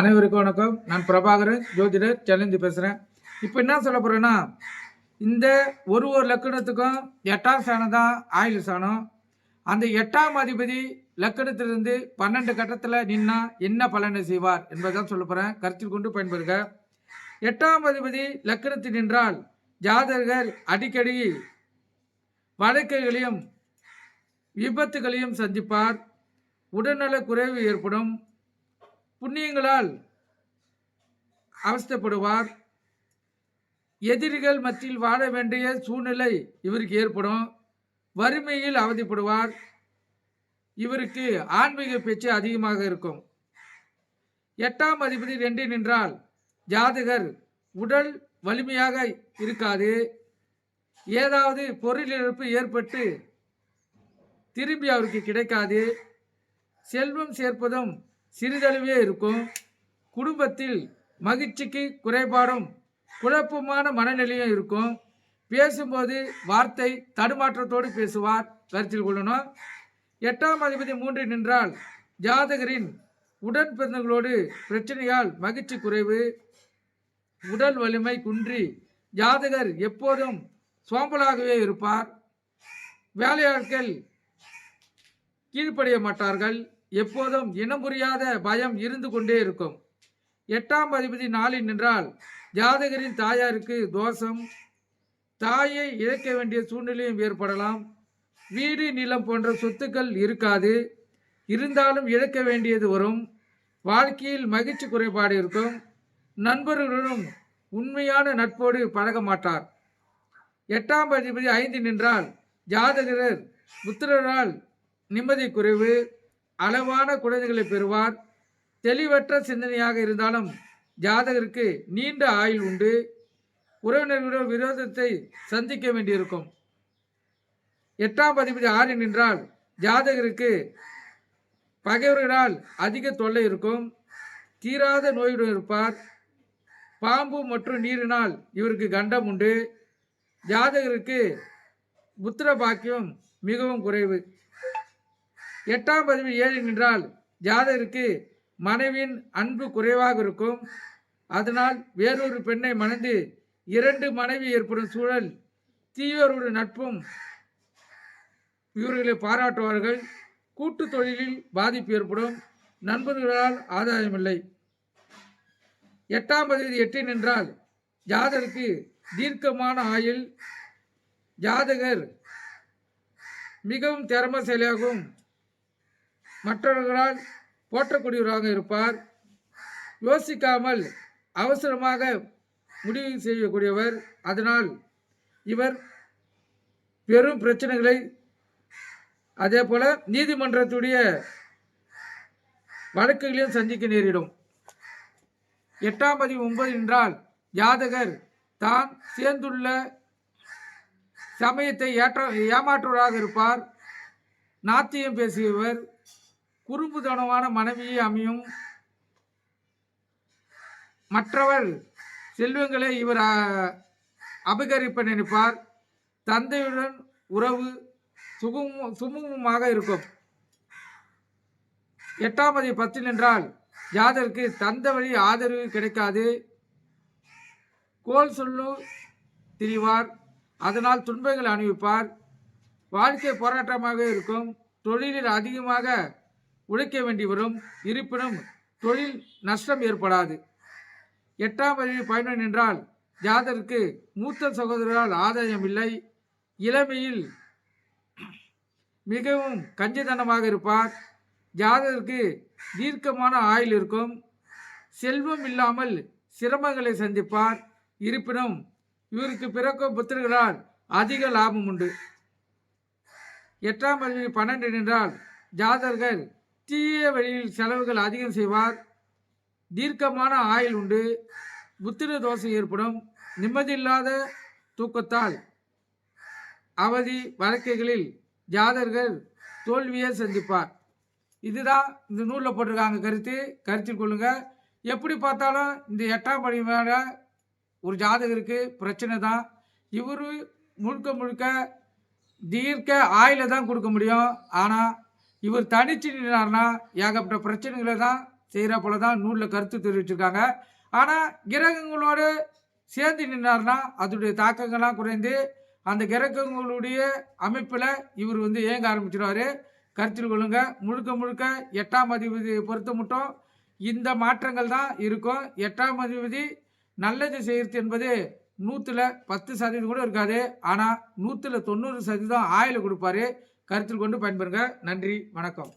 அனைவருக்கும் வணக்கம். நான் பிரபாகரன் ஜோதிடர் சேலஞ்சு பேசுகிறேன் இப்போ என்ன சொல்ல போகிறேன்னா இந்த ஒரு ஒரு லக்கணத்துக்கும் எட்டாம் சாணம் தான் ஆயுள் சாணம் அந்த எட்டாம் அதிபதி லக்கணத்திலிருந்து பன்னெண்டு கட்டத்தில் நின்னா என்ன பலனை செய்வார் என்பதுதான் சொல்ல போகிறேன் கருத்தில் கொண்டு பயன்படுக எட்டாம் அதிபதி லக்கணத்தில் நின்றால் ஜாதகர் அடிக்கடி வழக்குகளையும் விபத்துகளையும் சந்திப்பார். உடல்நல குறைவு ஏற்படும். புண்ணியங்களால் அவஸ்தப்படுவார். எதிரிகள் மத்தியில் வாழ வேண்டிய சூழ்நிலை இவருக்கு ஏற்படும். வறுமையில் அவதிப்படுவார். இவருக்கு ஆன்மீக பேச்சு அதிகமாக இருக்கும். எட்டாம் அதிபதி ரெண்டு நின்றால் ஜாதகர் உடல் வலிமையாக இருக்காது. ஏதாவது பொருள் இழப்பு ஏற்பட்டு திரும்பி அவருக்கு கிடைக்காது. செல்வம் சேர்ப்பதும் சிறிதளவே இருக்கும். குடும்பத்தில் மகிழ்ச்சிக்கு குறைபாடும் குழப்பமான மனநிலையும் இருக்கும். பேசும்போது வார்த்தை தடுமாற்றத்தோடு பேசுவார். கருத்தில் கொள்ளணும். எட்டாம் அதிபதி மூன்று நின்றால் ஜாதகரின் உடன் பிறந்தங்களோடு பிரச்சனையால் மகிழ்ச்சி குறைவு. உடல் வலிமை குன்றி. ஜாதகர் எப்போதும் சோம்பலாகவே இருப்பார். வேலையாட்கள் கீழ்ப்படிய மாட்டார்கள். எப்போதும் இனம் புரியாத பயம் இருந்து கொண்டே இருக்கும். எட்டாம் அதிபதி நாளில் நின்றால் ஜாதகரின் தாயாருக்கு தோஷம். தாயை இழக்க வேண்டிய சூழ்நிலையும் ஏற்படலாம். வீடு நிலம் போன்ற சொத்துக்கள் இருக்காது. இருந்தாலும் இழக்க வேண்டியது வரும். வாழ்க்கையில் மகிழ்ச்சி குறைபாடு இருக்கும். நண்பர்களுடன் உண்மையான நட்போடு பழக மாட்டார். எட்டாம் அதிபதி ஐந்து நின்றால் ஜாதகரர் புத்திரரால் நிம்மதி குறைவு. அளவான குழந்தைகளை பெறுவார். தெளிவற்ற சிந்தனையாக இருந்தாலும் ஜாதகருக்கு நீண்ட ஆயுள் உண்டு. உறவினர்களோட விரோதத்தை சந்திக்க வேண்டியிருக்கும். எட்டாம் அதிபதி ஆறு நின்றால் ஜாதகருக்கு பகைவர்களால் அதிக தொல்லை இருக்கும். தீராத நோயுடன் இருப்பார். பாம்பு மற்றும் நீரினால் இவருக்கு கண்டம் உண்டு. ஜாதகருக்கு புத்திர பாக்கியம் மிகவும் குறைவு. எட்டாம் பதிவு ஏழு நின்றால் ஜாதகருக்கு மனைவியின் அன்பு குறைவாக இருக்கும். அதனால் வேறொரு பெண்ணை மணந்து இரண்டு மனைவி ஏற்படும் சூழல் தீயோருடைய நட்பும் இவர்களை பாராட்டுவார்கள். கூட்டு தொழிலில் பாதிப்பு ஏற்படும். நண்பர்களால் ஆதாயமில்லை. எட்டாம் பதிவு எட்டு நின்றால் ஜாதகருக்கு தீர்க்கமான ஆயுள். ஜாதகர் மிகவும் திறமசாலியாகவும் மற்றவர்களால் போற்றக்கூடியவராக இருப்பார். யோசிக்காமல் அவசரமாக முடிவு செய்யக்கூடியவர். அதனால் இவர் பெரும் பிரச்சனைகளை அதே போல நீதிமன்றத்துடைய வழக்குகளையும் சந்திக்க நேரிடும். எட்டாம் பதிவு ஒன்பது என்றால் ஜாதகர் தான் சேர்ந்துள்ள சமயத்தை ஏற்ற ஏமாற்றுவராக இருப்பார். நாத்தியம் பேசியவர் குறும்புதனமான மனைவியை அமையும். மற்றவர் செல்வங்களை இவர் அபகரிப்பன் அபகரிப்ப நினைப்பார். தந்தையுடன் உறவு சுகமும் சுமூகமாக இருக்கும். எட்டாம் அதிபதி பத்தில் என்றால் ஜாதருக்கு தந்த வழி ஆதரவு கிடைக்காது. கோல் சொல்லு திரிவார். அதனால் துன்பங்கள் அனுபவிப்பார் வாழ்க்கை போராட்டமாக இருக்கும். தொழிலில் அதிகமாக உழைக்க வேண்டி வரும். இருப்பினும் தொழில் நஷ்டம் ஏற்படாது. எட்டாம் அறிவு பயணம் நின்றால் ஜாதருக்கு மூத்த சகோதரரால் ஆதாயம் இல்லை இளமையில் மிகவும் கஞ்சிதனமாக இருப்பார். ஜாதகருக்கு தீர்க்கமான ஆயுள் இருக்கும். செல்வம் இல்லாமல் சிரமங்களை சந்திப்பார். இருப்பினும் இவருக்கு பிறக்கும் புத்திரர்களால் அதிக லாபம் உண்டு. எட்டாம் அறிவு பன்னெண்டு நின்றால் ஜாதர்கள் தீய வழியில் செலவுகள் அதிகம் செய்வார். தீர்க்கமான ஆயில் உண்டு. புத்திர தோஷம் ஏற்படும். நிம்மதியில்லாத தூக்கத்தால். அவதி வழக்குகளில் ஜாதகர்கள் தோல்வியை சந்திப்பார். இதுதான் இந்த நூலில் போட்டிருக்காங்க கருத்து. கருத்தில் கொள்ளுங்க. எப்படி பார்த்தாலும் இந்த எட்டாம் படி மேலே ஒரு ஜாதகருக்கு பிரச்சனை தான். இவர் முழுக்க முழுக்க தீர்க்க ஆயில தான் கொடுக்க முடியும். ஆனால் இவர் தனிச்சு நின்றார்னா ஏகப்பட்ட பிரச்சனைகளை தான் செய்கிற போல தான் நூலில் கருத்து தெரிவிச்சிருக்காங்க. ஆனால் கிரகங்களோடு சேர்ந்து நின்றார்னா அதோடைய தாக்கங்கள்லாம் குறைந்து அந்த கிரகங்களுடைய அமைப்பில் இவர் வந்து இயங்க ஆரம்பிச்சிருவார். கருத்தில் கொள்ளுங்க. முழுக்க முழுக்க எட்டாம் அதிபதியை பொறுத்த மட்டும் இந்த மாற்றங்கள் தான் இருக்கும். எட்டாம் அதிபதி நல்லது செய்கிறது என்பது நூற்றில் பத்து சதவீதம் கூட இருக்காது. ஆனால் நூற்றில் தொண்ணூறு சதவீதம் ஆயில் கொடுப்பாரு. கருத்தில் கொண்டு பயன்பெறுங்க. நன்றி வணக்கம்.